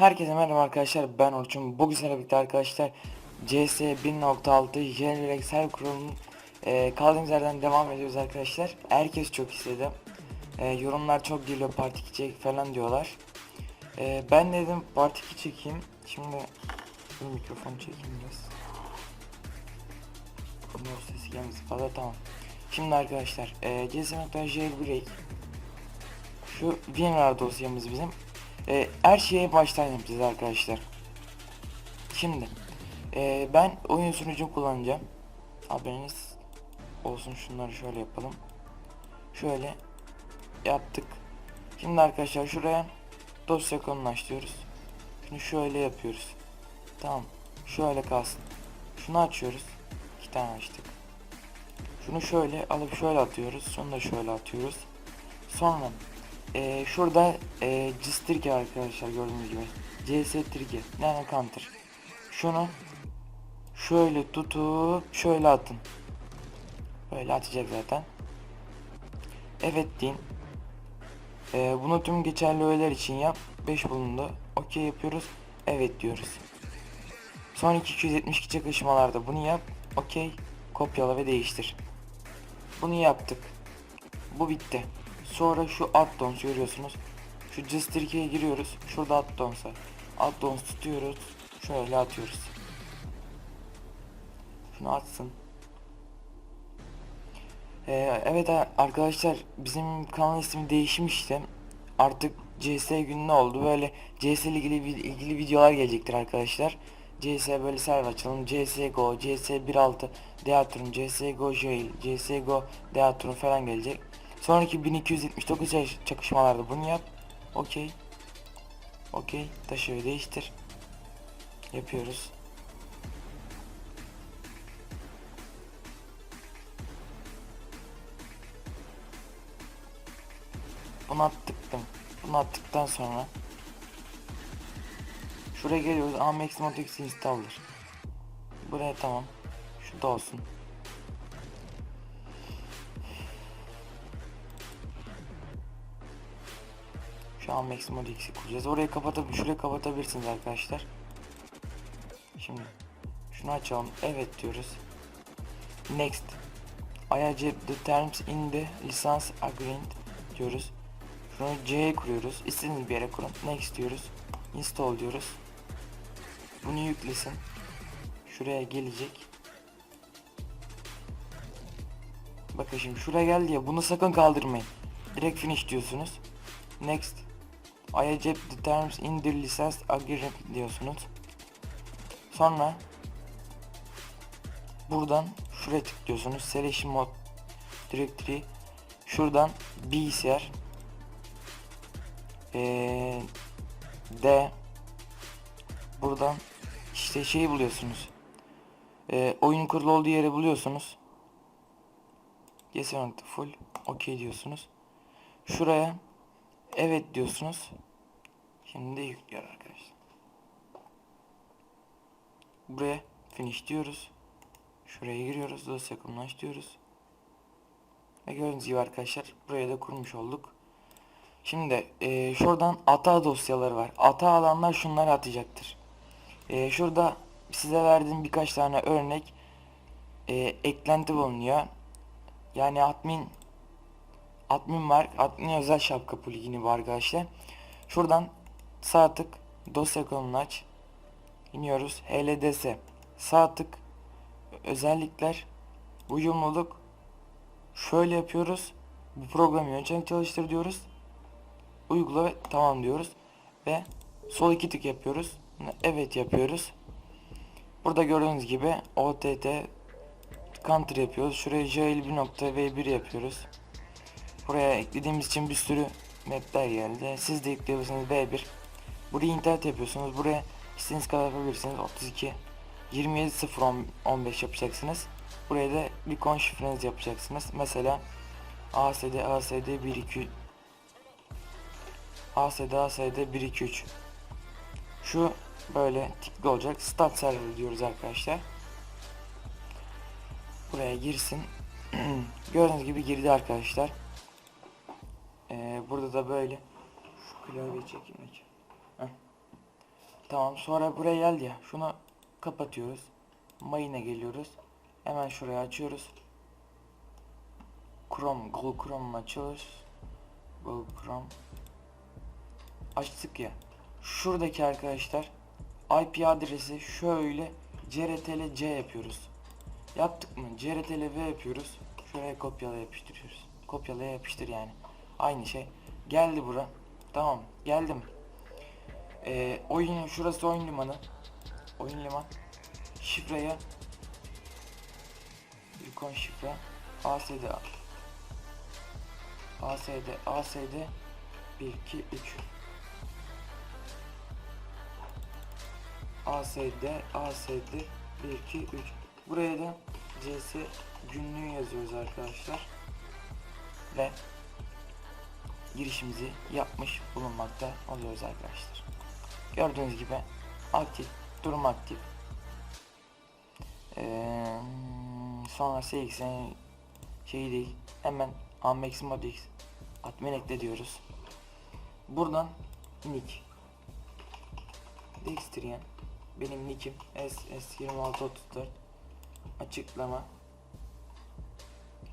Herkese merhaba arkadaşlar ben Orçun. Bugün sizlerle birlikte arkadaşlar CS 1.6 Jailbreak server kurulumunun e, kaldığımız yerden devam ediyoruz arkadaşlar. Herkes çok istedi. E, Yorumlar çok geliyor part 2 çek falan diyorlar. E, Ben dedim part 2 çekeyim. Şimdi bir mikrofon çekeyim biraz. Mouse sesi gelmesin fazla tamam. Şimdi arkadaşlar e, CS.jailbreak Şu WinRAR dosyamız bizim e, her şeye baştan yapacağız arkadaşlar. Şimdi e, ben oyun sunucu kullanacağım. Haberiniz olsun şunları şöyle yapalım. Şöyle yaptık. Şimdi arkadaşlar şuraya dosya konumlaştırıyoruz. Şunu şöyle yapıyoruz. Tamam. Şöyle kalsın. Şunu açıyoruz. İki tane açtık. Şunu şöyle alıp şöyle atıyoruz. Şunu da şöyle atıyoruz. Sonra ee, şurada e, Cistirge arkadaşlar gördüğünüz gibi. CS Trigger yani counter. Şunu şöyle tutup şöyle atın. Böyle atacak zaten. Evet deyin. Ee, bunu tüm geçerli öğeler için yap. 5 bulundu. Okey yapıyoruz. Evet diyoruz. Son 272 çakışmalarda bunu yap. Okey. Kopyala ve değiştir. Bunu yaptık. Bu bitti Sonra şu addons görüyorsunuz. Şu Cistirke'ye giriyoruz. Şurada addons var. Addons tutuyoruz. Şöyle atıyoruz. Şunu atsın. Ee, evet arkadaşlar bizim kanal ismi değişmişti. Artık CS günü oldu. Böyle CS ile ilgili, ilgili videolar gelecektir arkadaşlar. CS böyle server açalım. CSGO, CS 1.6 Deatrum, CSGO Jail, CSGO Deatrum falan gelecek. Sonraki 1279 çakışmalarda bunu yap. Okey. Okey. Taşı değiştir. Yapıyoruz. Bunu attıktım. Bunu attıktan sonra Şuraya geliyoruz. Amex Modix installer. Buraya tamam. Şu olsun. Şu an Mode X'i kuracağız. Orayı kapatıp şurayı kapatabilirsiniz arkadaşlar. Şimdi şunu açalım. Evet diyoruz. Next. I accept the terms in the license agreement diyoruz. Şunu C'ye kuruyoruz. İstediğiniz bir yere kurun. Next diyoruz. Install diyoruz. Bunu yüklesin. Şuraya gelecek. Bakın şimdi şuraya geldi ya bunu sakın kaldırmayın. Direkt finish diyorsunuz. Next. I accept the terms in the license agreement diyorsunuz. Sonra buradan şuraya tıklıyorsunuz. Selection mode directory şuradan bilgisayar ee, D buradan işte şeyi buluyorsunuz. Ee, oyun kurulu olduğu yeri buluyorsunuz. Yes full. OK diyorsunuz. Şuraya evet diyorsunuz. Şimdi yüklüyor arkadaşlar. Buraya finish diyoruz. Şuraya giriyoruz. Dosya kullanış diyoruz. Ve gördüğünüz gibi arkadaşlar buraya da kurmuş olduk. Şimdi e, şuradan ata dosyaları var. Ata alanlar şunları atacaktır. E, şurada size verdiğim birkaç tane örnek e, eklenti bulunuyor. Yani admin admin var. Admin özel şapka plugini var arkadaşlar. Şuradan sağ tık dosya konumunu aç. İniyoruz. HLDS. Sağ tık özellikler uyumluluk şöyle yapıyoruz. Bu programı yöntem çalıştır diyoruz. Uygula ve tamam diyoruz. Ve sol iki tık yapıyoruz. Evet yapıyoruz. Burada gördüğünüz gibi OTT counter yapıyoruz. Şuraya jail1.v1 yapıyoruz. Buraya eklediğimiz için bir sürü mapler geldi. Siz de ekleyebilirsiniz V1. Buraya internet yapıyorsunuz. Buraya istediğiniz kadar yapabilirsiniz. 32 27 0 15 yapacaksınız. Buraya da bir kon yapacaksınız. Mesela ASD ASD 1 2 ASD ASD 1 2 3 Şu böyle tikli olacak. Start server diyoruz arkadaşlar. Buraya girsin. Gördüğünüz gibi girdi arkadaşlar. Ee, burada da böyle şu klavye çekmek. Tamam sonra buraya geldi ya. Şunu kapatıyoruz. Mayına geliyoruz. Hemen şuraya açıyoruz. Chrome, Google Chrome açıyoruz. Google Chrome. Açtık ya. Şuradaki arkadaşlar IP adresi şöyle CRTL C yapıyoruz. Yaptık mı? CRTL V yapıyoruz. Şuraya kopyala yapıştırıyoruz. Kopyala yapıştır yani. Aynı şey. Geldi bura. Tamam. Geldim. Ee, oyun şurası oyun limanı. Oyun liman. Şifreye Yukon şifre ASD ASD ASD 1 2 3 ASD ASD 1 2 3 Buraya da CS günlüğü yazıyoruz arkadaşlar. Ve girişimizi yapmış bulunmakta oluyoruz arkadaşlar. Gördüğünüz gibi aktif, durum aktif. Ee, sonra CX'in şey değil. Hemen Amex Modix admin ekle diyoruz. Buradan nick Dextrian benim nickim SS2634 açıklama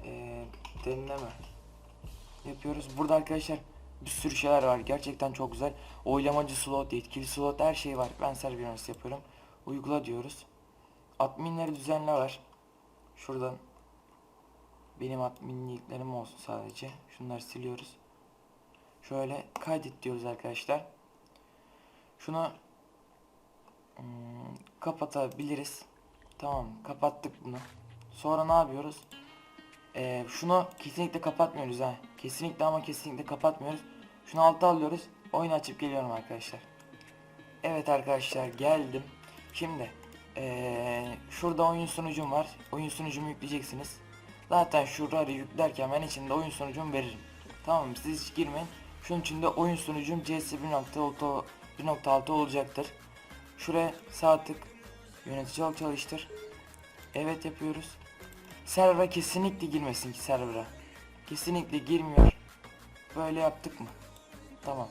ee, deneme yapıyoruz. Burada arkadaşlar bir sürü şeyler var. Gerçekten çok güzel. Oylamacı slot, yetkili slot her şey var. Ben servis yapıyorum. Uygula diyoruz. Adminleri düzenle var. Şuradan benim adminliklerim olsun sadece. Şunları siliyoruz. Şöyle kaydet diyoruz arkadaşlar. Şunu hmm, kapatabiliriz. Tamam kapattık bunu. Sonra ne yapıyoruz? Ee, şunu kesinlikle kapatmıyoruz ha. Kesinlikle ama kesinlikle kapatmıyoruz. Şunu alta alıyoruz. Oyunu açıp geliyorum arkadaşlar. Evet arkadaşlar geldim. Şimdi ee, şurada oyun sunucum var. Oyun sunucumu yükleyeceksiniz. Zaten şuraları yüklerken ben içinde oyun sunucumu veririm. Tamam? Siz hiç girmeyin. Şunun içinde oyun sunucum CS 1.6 1.6 olacaktır. Şuraya sağ tık yönetici al çalıştır. Evet yapıyoruz. Server'a kesinlikle girmesin ki server'a. Kesinlikle girmiyor. Böyle yaptık mı? Tamam.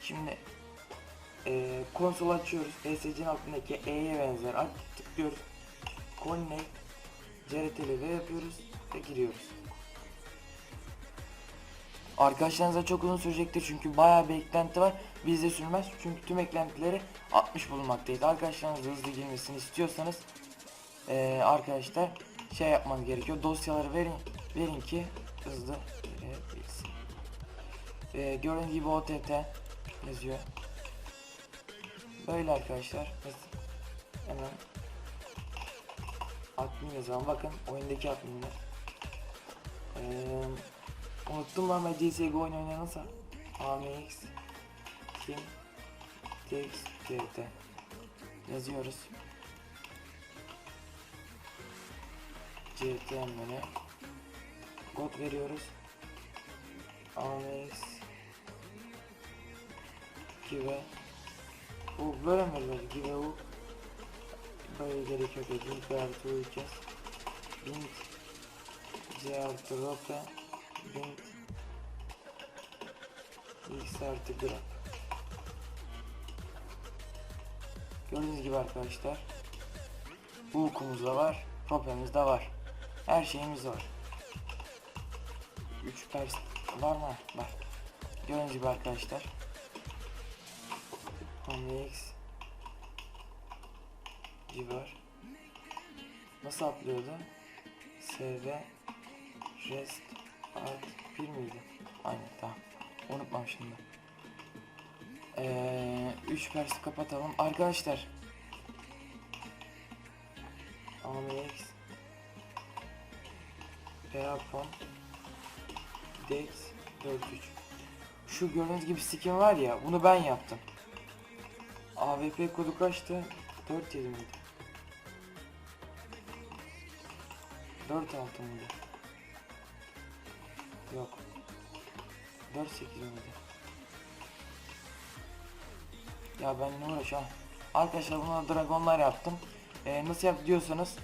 Şimdi eee konsol açıyoruz. ESC'nin altındaki E'ye benzer aç tıklıyoruz. Connect CRTL V yapıyoruz ve giriyoruz. Arkadaşlarınıza çok uzun sürecektir çünkü bayağı bir eklenti var. Bizde sürmez çünkü tüm eklentileri 60 bulunmaktaydı. Arkadaşlarınızla hızlı girmesini istiyorsanız eee, arkadaşlar şey yapmanız gerekiyor. Dosyaları verin verin ki hızlı girebilsin. Eee gördüğünüz gibi OTT yazıyor. Böyle arkadaşlar. Hemen admin yazalım. Bakın oyundaki adminler. Ee, unuttum lan ben CSGO oyunu oynanırsa. AMX Kim TX GT yazıyoruz. CTM'le kod veriyoruz. AMX gibi bu böyle mi verilir gibi bu böyle gerekiyor dedi bir artı uyacağız bint c artı rope bint x artı graf gördüğünüz gibi arkadaşlar bu okumuz da var ropemiz de var her şeyimiz var. 3 pers var mı? var. Gördüğünüz gibi arkadaşlar. Omnix Civar Nasıl atlıyordu? SV Rest Art 1 miydi? Aynen tamam. Unutmam şimdi ee, 3 persi kapatalım. Arkadaşlar. Omnix Perapon Dex 43 Şu gördüğünüz gibi skin var ya bunu ben yaptım AVP kodu kaçtı? 4 7 miydi? 4 6 mıydı? Yok. 4 8 miydi? Ya ben ne uğraş ha. Arkadaşlar buna dragonlar yaptım. Ee, nasıl yap diyorsanız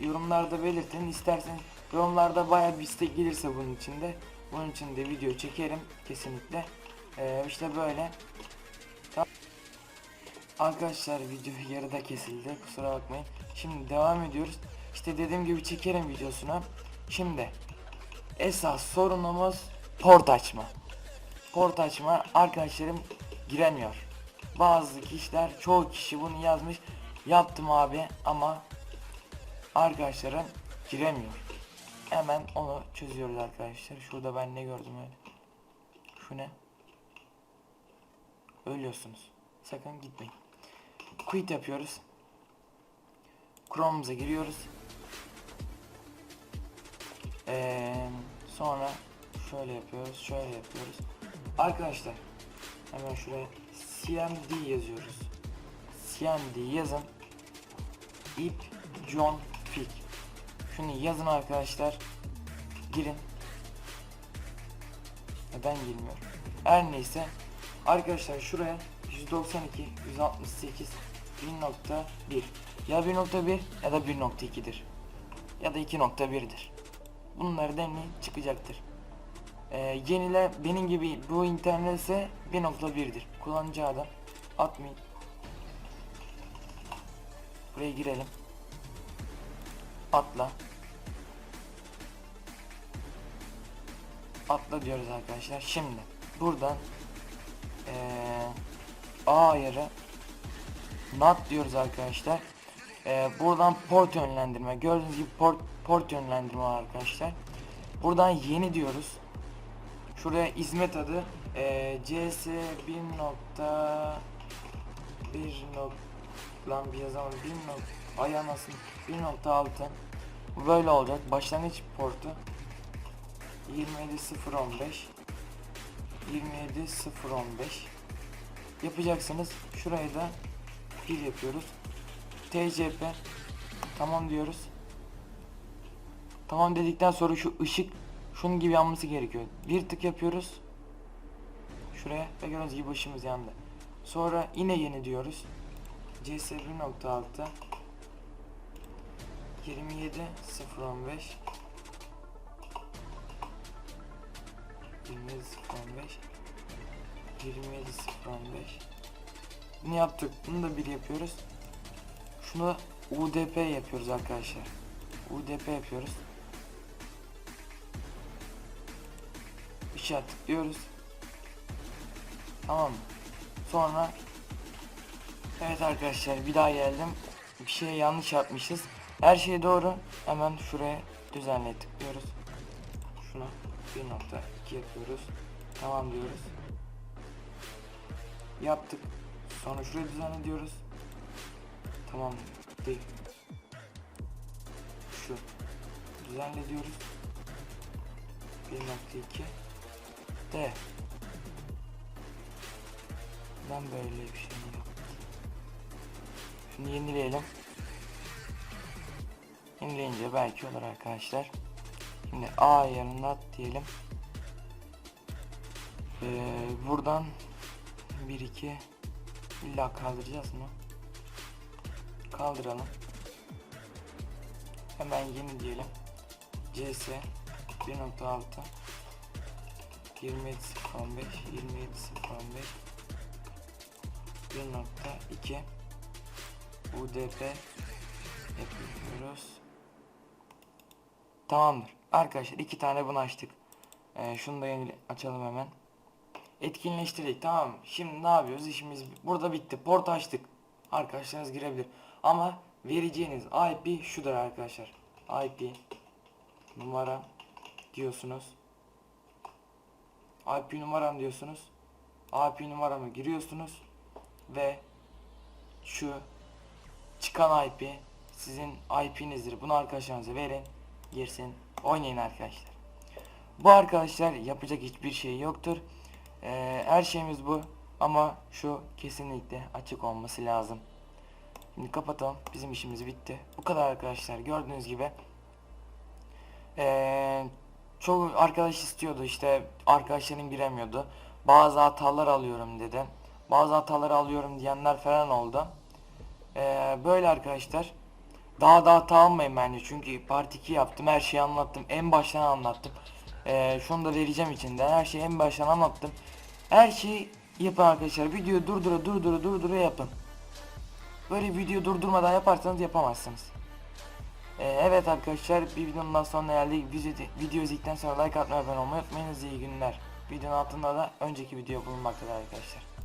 yorumlarda belirtin. İsterseniz yorumlarda bayağı bir istek gelirse bunun içinde. Bunun için de video çekerim kesinlikle. Ee, işte böyle. Arkadaşlar video yarıda kesildi kusura bakmayın. Şimdi devam ediyoruz. İşte dediğim gibi çekerim videosunu. Şimdi esas sorunumuz port açma. Port açma arkadaşlarım giremiyor. Bazı kişiler çoğu kişi bunu yazmış. Yaptım abi ama arkadaşlarım giremiyor. Hemen onu çözüyoruz arkadaşlar. Şurada ben ne gördüm öyle. Şu ne? Ölüyorsunuz. Sakın gitmeyin. Quit yapıyoruz. Chrome'umuza giriyoruz. Ee, sonra şöyle yapıyoruz, şöyle yapıyoruz. Arkadaşlar hemen şuraya CMD yazıyoruz. CMD yazın. Ip John Fick. Şunu yazın arkadaşlar. Girin. Neden girmiyor? Her neyse. Arkadaşlar şuraya 192, 168, 1.1 ya 1.1 ya da 1.2'dir. Ya da 2.1'dir. Bunları deneyin çıkacaktır. Ee, yenile benim gibi bu internet ise 1.1'dir. Kullanıcı adı admin. Buraya girelim. Atla. Atla diyoruz arkadaşlar. Şimdi buradan eee A ayarı NAT diyoruz arkadaşlar. Eee, buradan port yönlendirme. Gördüğünüz gibi port, port yönlendirme arkadaşlar. Buradan yeni diyoruz. Şuraya hizmet adı eee CS 1 nokta 1 nok lan bir yazamadım 1 nok ay anasını 1.6 bu böyle olacak başlangıç portu 27015 27015 yapacaksınız şurayı da bir yapıyoruz. TCP tamam diyoruz. Tamam dedikten sonra şu ışık şunun gibi yanması gerekiyor. Bir tık yapıyoruz. Şuraya ve gördüğünüz gibi ışığımız yandı. Sonra yine yeni diyoruz. CS 1.6 27 015 27 015 27 015 Bunu yaptık. Bunu da bir yapıyoruz. Şunu UDP yapıyoruz arkadaşlar. UDP yapıyoruz. Bir attık diyoruz. Tamam mı? Sonra Evet arkadaşlar bir daha geldim. Bir şey yanlış yapmışız. Her şey doğru. Hemen şuraya düzenle tıklıyoruz. Şuna 1.2 yapıyoruz. Tamam diyoruz. Yaptık. Sonra şuraya düzenle diyoruz. Tamam değil. Şu. Düzenle diyoruz. 1.2 D. Ben böyle bir şey yaptım. Şunu yenileyelim. Yenileyince belki olur arkadaşlar. Şimdi A ayarını at diyelim. Ee, buradan 1 2 illa kaldıracağız mı? Kaldıralım. Hemen yeni diyelim. CS 1.6 27.015 27.015 1.2 UDP yapıyoruz. Tamamdır. Arkadaşlar iki tane bunu açtık. Ee, şunu da yeni açalım hemen. Etkinleştirdik tamam? Şimdi ne yapıyoruz? İşimiz burada bitti. Port açtık. Arkadaşlarınız girebilir. Ama vereceğiniz IP şudur arkadaşlar. IP numara diyorsunuz. IP numaram diyorsunuz. IP numaramı giriyorsunuz ve şu çıkan IP sizin IP'nizdir. Bunu arkadaşlarınıza verin, girsin, oynayın arkadaşlar. Bu arkadaşlar yapacak hiçbir şey yoktur. Ee, her şeyimiz bu ama şu kesinlikle açık olması lazım. Şimdi kapatalım. Bizim işimiz bitti. Bu kadar arkadaşlar. Gördüğünüz gibi. Ee, çoğu arkadaş istiyordu işte arkadaşların giremiyordu. Bazı hatalar alıyorum dedi. Bazı hataları alıyorum diyenler falan oldu. Ee, böyle arkadaşlar. Daha da hata almayın bence çünkü part 2 yaptım her şeyi anlattım en baştan anlattım ee, şunu da vereceğim içinden her şeyi en baştan anlattım her şeyi yapın arkadaşlar videoyu durdura durdura durdura yapın Böyle video durdurmadan yaparsanız yapamazsınız. Ee, evet arkadaşlar bir videonun daha sonuna geldik. Video izledikten sonra like atmayı abone olmayı unutmayınız. İyi günler. Videonun altında da önceki video bulunmaktadır arkadaşlar.